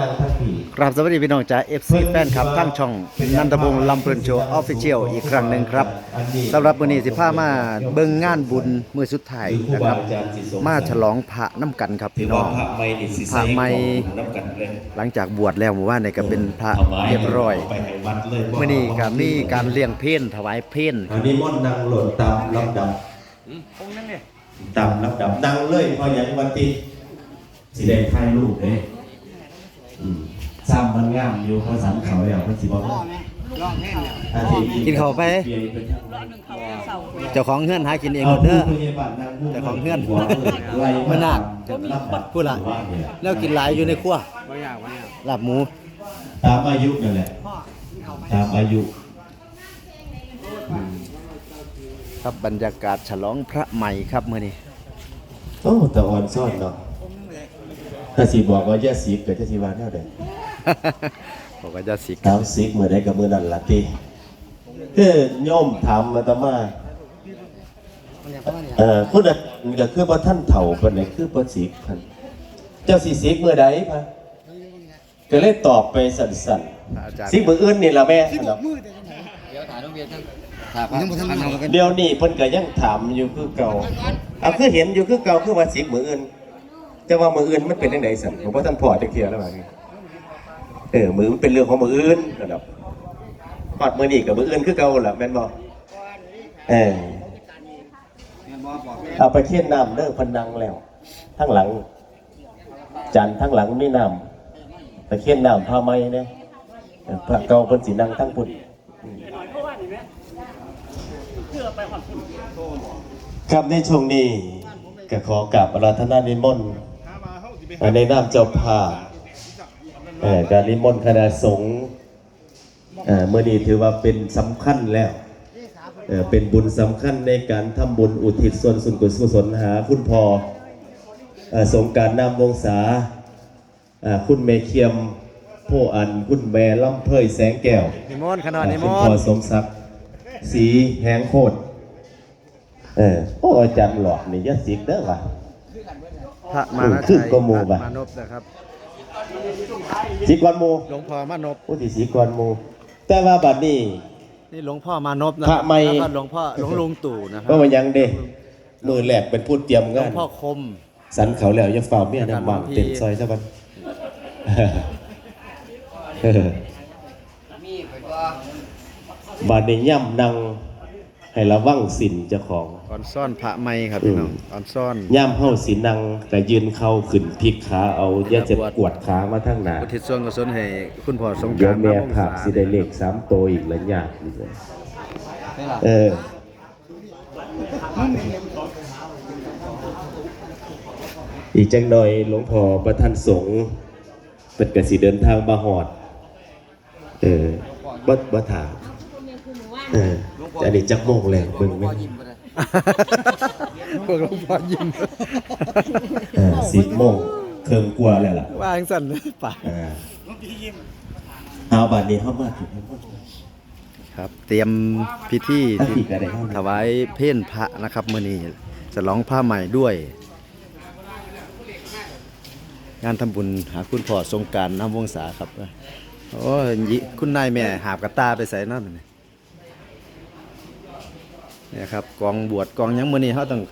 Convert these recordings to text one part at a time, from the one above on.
นางทัพผีกราบสวัสดีพี่น้องจาก FC แฟนคลับทั้งช่องนันทพงศ์ลำเพลินโชว์ออฟฟิเชียลอีกครั้งหนึ่งครับสำหรับวันนี้สิพามาเบิ่งงานบุญมื้อสุดท้ายคือครูนะคบารับอาจารย์สิสมมาฉลองพระน้ำกันครับที่พี่น้ว่าองพระไม่นี่สิพระไม่น้ำกันเลยหลังจากบวชแล้วหมู่ว่านในก็เป็นพระถวายเรียบร้อยไปให้วัดเลยมื้อนี้ก็มีการเลี้ยงเพลถวายเพลอันนี้ม่อนนางหล่นตามลำดับตามลำดับนางเลยเพราะอย่างวันที่สิได้ถ่ายรูปเด้อืม ซ้ำมันงามอยู่เพราะสันเขาแล้วเพิ่นสิบอกว่าอาทิตย์กินข้าวไปเปลี่ยนเป็นทางเจ้าของเฮือนหากินเองเอาหมดเด้อผู้พยาบาลนางผู้แต่ของเพื่อนหัวไล่มื้อหน้าจะลำดับพูดละว่าเนี่ยแล้วกินหลายอยู่ในครัวลาบหมูตามอายุนั่นแหละ ตามอายุ ครับบรรยากาศฉลองพระใหม่ครับมื้อนี้โอ้แต่อ่อนซ่อนเนาะถ้าสิบอกว่าอย่าสิกเกิดที่สิว่าแนวใด บอกว่าจะสิกตามสิกเมื่อใดกับมื้อนั้นล่ะติคือโยมถามมาตมาเอ่อผู้นั้นก็คือว่าท่านเฒ่าปานใดคือบ่สิกท่านเจ้าสิสิกเมื่อใดพะก็เลยตอบไปสั่นอาจารย์ๆสิกมื้ออื่นนี่ล่ะแม่เนาะเดี๋ยวนี้เพิ่นก็ยังถามอยู่คือเก่าเอาคือเห็นอยู่คือเก่าคือว่าสิบมืออื่นแต่ว่ามืออื่นมันเป็นจังไดสั่นผมว่าท่านพอจักเที่ยแล้วว่างี้ เออมือมันเป็นเรื่องของมืออื่นนะครับฮอดมือนีกับมืออื่นคือเก่าล่ะแม่นบ่เออเอาไปเคี่ยนน้ำเด้อพนังแล้วทั้งหลัง จันทั้งหลังไมีน้ำไปเคี่ยนน้ำผ้าไมเนี่ยพระเก่าเพิ่นสินังทั้งพุ่นครับในช่วงนี้ก็ขอกราบอาราธนาในมนต์ในนามเจ้าภาพ การนิมนต์คณะสงฆ์เอ่อเมื่อนี้ถือว่าเป็นสำคัญแล้วเอ่อเป็นบุญสำคัญในการทำบุญอุทิศส่วนสุนกุศลหาคุณพ่อเอ่อสงกรารนามวงศาเอ่อคุณเมเคียมโพอันคุณแม่ล่ำเพยแสงแก้วนิมนต์ขนาดนิมคุณนพ่อต์สมศักดิ์สีแหงโคตรเออโอ้อาจารย์หลอดนี่อยาสิกเด้อว่ะพระมานาขึ้ชันยก็หมู่พบ่ะระมานพนะครับ สิกวนหมูหลวงพ่อมานพผู้ที่สีกวนหมูแต่ว่าบัดนี้ นี่หลวงพ่อมานพนะพระใหม่ แล้วก็หลวงพ่อหลวงลุงตู่นะครัว่ามันยังเด้มือแหลกเป็นผู้เตรียมหลวงางนพ่อคม สันเขาแล้วอย่าฝ่าเมียนำบังเต็มซอยซะบัดเออบัดนี้ย่ำนั่ง ให้ระวังสินเจ้าของก่อนซ่อนพระใหม่ครับพี่น้องก่อนซ่อนย่ำเฮาสินังแต่ยืนเข้าขึ้นพลิกขาเอาอย่าจะกวดขามาทั้งหน้าอุทิศส่วนกุศลให้คุณพ่อสงกเดี๋ยราวรแม่น้ำวงผาศาบสิได้เลขสามโตวอีกแล้วยากนี่เลยเอออีกจังหน่อยหลวงพ่อประธานสงฆ์เป็นกสิเดินทางมาหอด เออบัดบัถามเออ แต่อันนี้จักโมงแล้วเบิ่งไหมพวกหลวงพ่อยิ้มเออสิบโมงเครื่องกลัวแล้วล่ะว่าจังสั่นเลยป่ะเออเอาบัดนี้เข้ามาถึงครับ เตรียมพิธีถ้าผิดอะไรเข้าถวายเพลพระนะครับมื้อนี้ฉลองผ้าใหม่ด้วย งานทำบุญหาคุณพ่อสงกรารน้ำวงศาครับ โอ้ยยิคุณนายแม่หาบกระตาไปใส่นั่นนี่ เนี่ยครับกองบวชกองหยังมื้อนี้เขาต้อง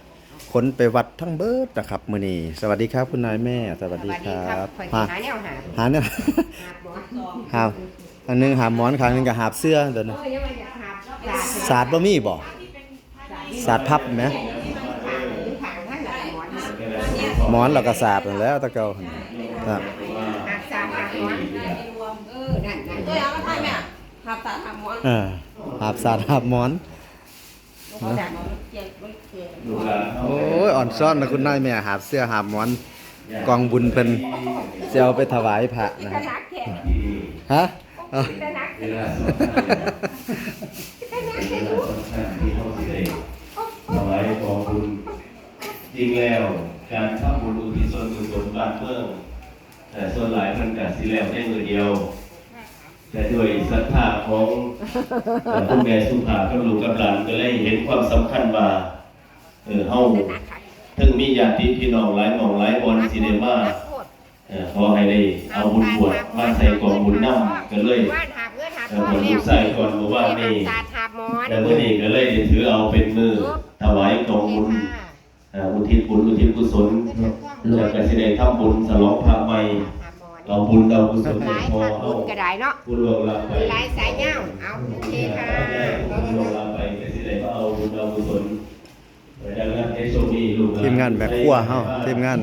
ขนไปวัดทั้งเบิดนะครับมื้อนี้สวัสดีครับ คุณนายแม่ สวัสดีครับข่อยหาสิหาแนวหาหาเนี่ยหาบอันหนึงหาบหมอนครั้งหนึงก็หาบเสื้อเดี๋ยวนะเออยังไงอยากหาบศาสตร์บ่มีบ่ศาสตร์พับไหมผ่านทั้งหลายหมอนหมอนแล้วก็ศาสตร์นั่นแหล้วตะเกาครับหักสามหักหมอนรวมเออนั่นนั่นเอ้ยเอามาถ่ายแม่หับตาหับหมอนเออหาบศาสตร์หาบหมอน โอ้ยอ่อนซ่อนนะคุณนายแม่หาบเสื้อหาบหมอน กองบุญเป็นจะเอาไปถวายพระนะตะนักแท้ฮะเอาตะนักถวายกองบุญจริงแล้วการทำบุญอุทิศส่วนกุศลบ้านเมืองแต่ส่วนหลายมันกัสิแล้วได้มือเดียว แต่ด้วยศรัทธาของ เอ่อคุณแม่สุภากับลูกกับหลานก็เลยเห็นความสำคัญว่าเออเฮาถึงมีญาติพี่น้องหลายหม่องหลายบอนสิได้มาเออขอให้ได้เอาบุญบวชมาใส่กองบุญน้ำก็เลยว่านหาบเงินหาบเอ่ทองแล้วใส่ก่อนบอกว่านี่แต่เมื่อนี้ก็เลยถือเอาเป็นมือถวายกองบุญอุทิศบุญอุทิศกุศลแล้วก็สิได้ทำบุญฉลองพระใหม่ หาบหมอนเอาบุญเอากุศลหให้ลายพอขาดเอาบุญก็ได้เนาะผู้ล่วงลับไปหลายสายเงาเอาโอเคค่ะผู้ล่วงลับไปก็สิได้มาเอาบุญเอากุศลดังนั้นในช่วงนี้ลูกหลทีมงานแบกขั้วเฮาทีมงาน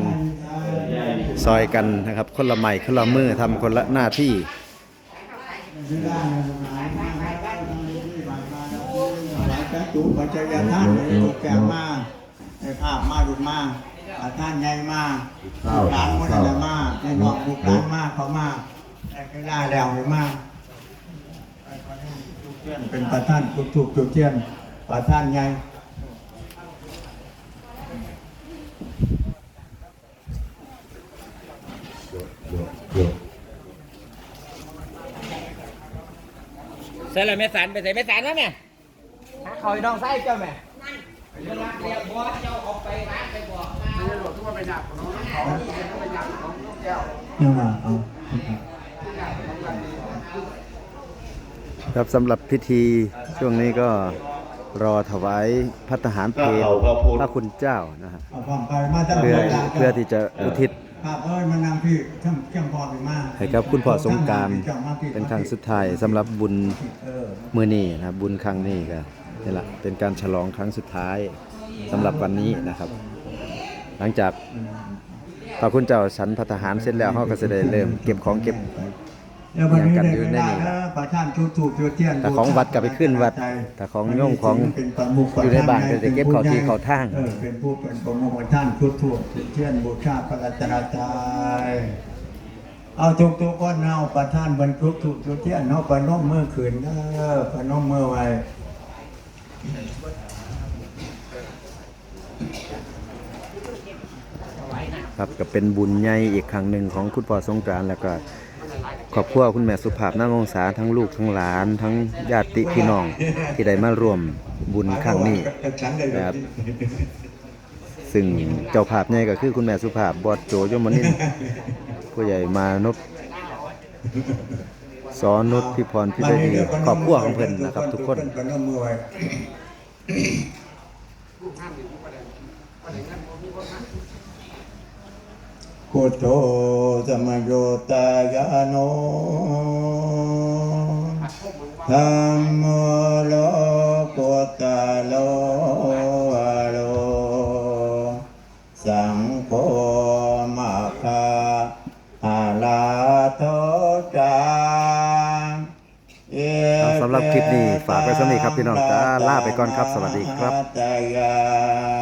ย้ายซอยกันนะครับ คนละไม้คนละมือทำคนละหน้าที่ หลายกระจุปัจจัยท่านเลยถูกแก่มาในภาพมาดุมาอา ท่านใหญ่มาลูกหลานมันอะไรมาในนอกลูกหลานมาเขามาแต่ก็ได้แล้วให้มาเป็นประธานทุกทุกจุดเทียนประธานใหญ่ใส่เลยแม่สันไปใส่แม่สันแล้วแม่หาคอยน้องไส้เจ้าแม่เวลาเรียกบัวเจ้าออกไปร้านไปบอก นี่มาเอาครับสำหรับพิธีช่วงนี้ก็รอถวายพัฒหารเพลพระเขาพระพุทธพระคุณเจ้านะฮะเอาความไปมาตั้งเพื่อเพื่อที่จะอุทิศภาพเอ้ยมันนำพี่ช่างเชี่ยงพอไปมาให้กับคุณพ่อสงกรารเป็นครั้งสุดท้ายสำหรับบุญเออมือนี้นะครับบุญครั้งนี้ก็นี่แหละเป็นการฉลองครั้งสุดท้ายสำหรับวันนี้นะครับ หลังจากพระคุณเจ้าฉันพัฒหารเสร็จแล้วเขาก็จะได้เริ่มเก็บของเก็บแล้ววันนี้กันได้อยู่เวในลานี้แล้วประท่านจุดถูกจุดเทียนแต่ของวัดก็ไปขึ้นวัด แต่ของโยมของอยู่ในบ้านก็จะเก็บเข้าที่เข้าทางเออเป็นผู้เป็นประมุขของท่านจุดถูกจุดเทียนบูชาพระรัตนตรัยเอาทุกทุกๆคนเอาประท่านบรรจุถูกจุดเทียนเอาประนมมือขืนเด้อประนมมือไว้ ครับก็เป็นบุญใหญ่อีกครั้งหนึ่งของคุณพ่อสงกรานต์แล้วก็ครอบครัวคุณแม่สุภาพนางองศาทั้งลูกทั้งหลาน ทั้งญาติพี่น้องที่ได้มาร่วมบุญครั้งนี้ครับซึ่งเจ้าภาพใหญ่ก็คือคุณแม่สุภาพบอดโจยมนินผู้ใหญ่มานพสอนนุชพิพรพิรดีครอบครัวของเพิ่นนะครับ ทุกคน พุทโธสมโยตายาโนธัมโมโลกุตาโลอะโล สังโฆมาคาอาลาโทจาครับสำหรับคลิปนี้ฝากไว้สำหรับนี้ครับพี่น้องจ้าลาไปก่อนครับ สวัสดีครับตายัง